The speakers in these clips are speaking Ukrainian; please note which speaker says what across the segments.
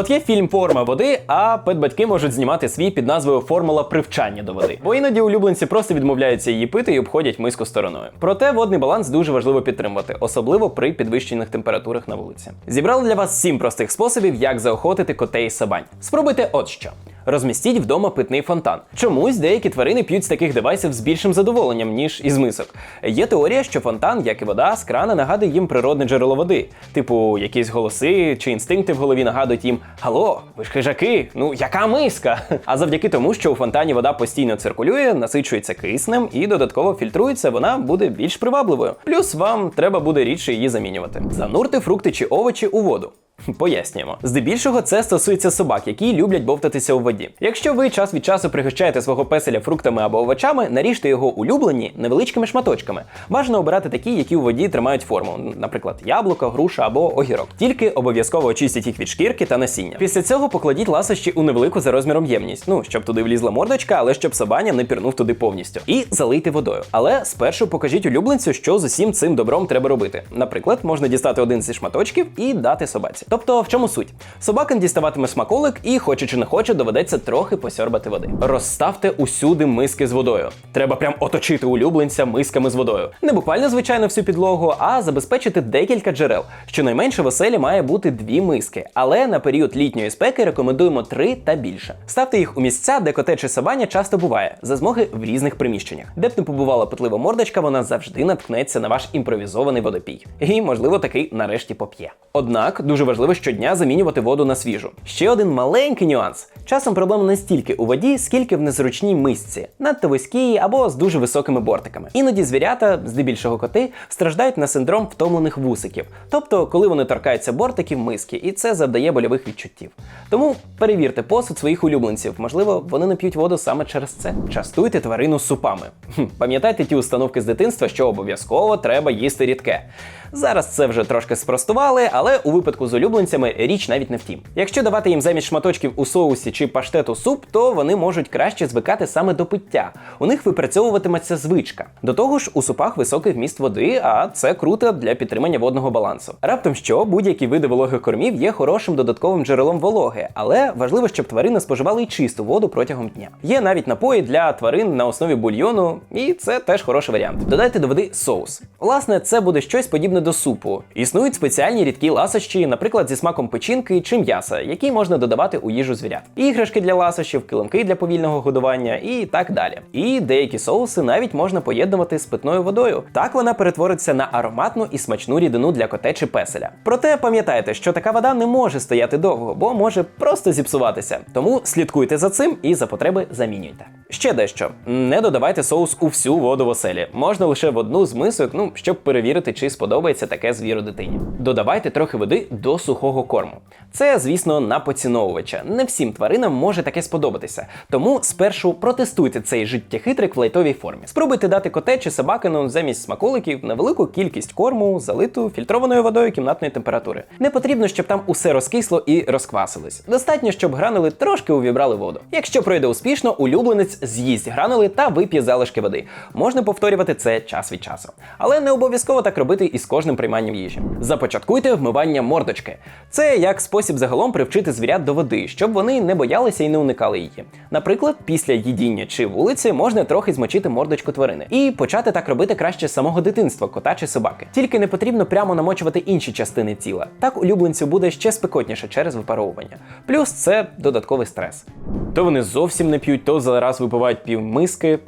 Speaker 1: От є фільм Форма води, а педбатьки можуть знімати свій під назвою Формула привчання до води. Бо іноді улюбленці просто відмовляються її пити і обходять миску стороною. Проте водний баланс дуже важливо підтримувати, особливо при підвищених температурах на вулиці. Зібрали для вас сім простих способів, як заохотити котей і собань. Спробуйте от що. Розмістіть вдома питний фонтан. Чомусь деякі тварини п'ють з таких девайсів з більшим задоволенням, ніж із мисок. Є теорія, що фонтан, як і вода, з крана нагадує їм природне джерело води. Типу, якісь голоси чи інстинкти в голові нагадують їм: Гало, ви ж хижаки, ну яка миска? А завдяки тому, що у фонтані вода постійно циркулює, насичується киснем і додатково фільтрується, вона буде більш привабливою. Плюс вам треба буде рідше її замінювати. Занурте фрукти чи овочі у воду. Пояснюємо. Здебільшого це стосується собак, які люблять бовтатися у воді. Якщо ви час від часу пригощаєте свого песеля фруктами або овочами, наріжте його улюблені невеличкими шматочками. Бажано обирати такі, які у воді тримають форму, наприклад, яблуко, груша або огірок. Тільки обов'язково очистіть їх від шкірки та насіння. Після цього покладіть ласощі у невелику за розміром ємність, ну щоб туди влізла мордочка, але щоб собаня не пірнув туди повністю. І залийте водою. Але спершу покажіть улюбленцю, що з усім цим добром треба робити. Наприклад, можна дістати один зі шматочків і дати собаці. Тобто, в чому суть? Собака діставатиме смаколик і, хоче чи не хоче, доведеться трохи посьорбати води. Розставте усюди миски з водою. Треба прям оточити улюбленця мисками з водою. Не буквально, звичайно, всю підлогу, а забезпечити декілька джерел. Щонайменше в оселі має бути дві миски, але на період літньої спеки рекомендуємо три та більше. Ставте їх у місця, де коте чи собаня часто буває, за змоги в різних приміщеннях. Де б не побувала петлива мордочка, вона завжди наткнеться на ваш імпровізований водопій. І, можливо, такий нарешті поп'є. Однак дуже важливо щодня замінювати воду на свіжу. Ще один маленький нюанс. Часом проблема не стільки у воді, скільки в незручній мисці, надто вузькій або з дуже високими бортиками. Іноді звірята, здебільшого коти, страждають на синдром втомлених вусиків, тобто коли вони торкаються бортиків миски, і це завдає больових відчуттів. Тому перевірте посуд своїх улюбленців, можливо, вони не п'ють воду саме через це. Частуйте тварину супами. Хм, пам'ятайте ті установки з дитинства, що обов'язково треба їсти рідке. Зараз це вже трошки спростували, але у випадку з улюбленцями річ навіть не в тім. Якщо давати їм замість шматочків у соусі чи паштету суп, то вони можуть краще звикати саме до пиття. У них випрацьовуватиметься звичка. До того ж, у супах високий вміст води, а це круто для підтримання водного балансу. Раптом що будь-які види вологих кормів є хорошим додатковим джерелом вологи, але важливо, щоб тварини споживали й чисту воду протягом дня. Є навіть напої для тварин на основі бульйону, і це теж хороший варіант. Додайте до води соус. Власне, це буде щось подібне до супу. Існують спеціальні рідкі ласощі, наприклад, зі смаком печінки чи м'яса, які можна додавати у їжу звірят. Іграшки для ласощів, килимки для повільного годування і так далі. І деякі соуси навіть можна поєднувати з питною водою. Так вона перетвориться на ароматну і смачну рідину для коте чи песеля. Проте пам'ятайте, що така вода не може стояти довго, бо може просто зіпсуватися. Тому слідкуйте за цим і за потреби замінюйте. Ще дещо: не додавайте соус у всю воду в оселі. Можна лише в одну з мисок, ну щоб перевірити, чи сподобається таке звіру дитині. Додавайте трохи води до сухого корму. Це, звісно, на поціновувача. Не всім тваринам може таке сподобатися. Тому спершу протестуйте цей життєхитрик в лайтовій формі. Спробуйте дати коте чи собакину замість смаколиків невелику кількість корму, залиту фільтрованою водою кімнатної температури. Не потрібно, щоб там усе розкисло і розквасилось. Достатньо, щоб гранули трошки увібрали воду. Якщо пройде успішно, улюбленець з'їсть гранули та вип'є залишки води. Можна повторювати це час від часу. Але не обов'язково так робити із кожним прийманням їжі. Започаткуйте вмивання мордочки. Це як спосіб загалом привчити звірят до води, щоб вони не боялися і не уникали її. Наприклад, після їдіння чи вулиці можна трохи змочити мордочку тварини і почати так робити краще з самого дитинства, кота чи собаки. Тільки не потрібно прямо намочувати інші частини тіла. Так улюбленцю буде ще спекотніше через випаровування. Плюс це додатковий стрес. То вони зовсім не п'ють, то зараз випивають півмиски.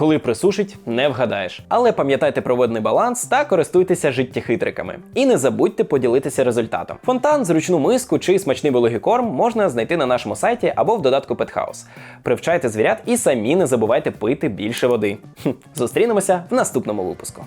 Speaker 1: Коли присушить, не вгадаєш. Але пам'ятайте про водний баланс та користуйтеся життєхитриками. І не забудьте поділитися результатом. Фонтан, зручну миску чи смачний вологий корм можна знайти на нашому сайті або в додатку Петхаус. Привчайте звірят і самі не забувайте пити більше води. Зустрінемося в наступному випуску.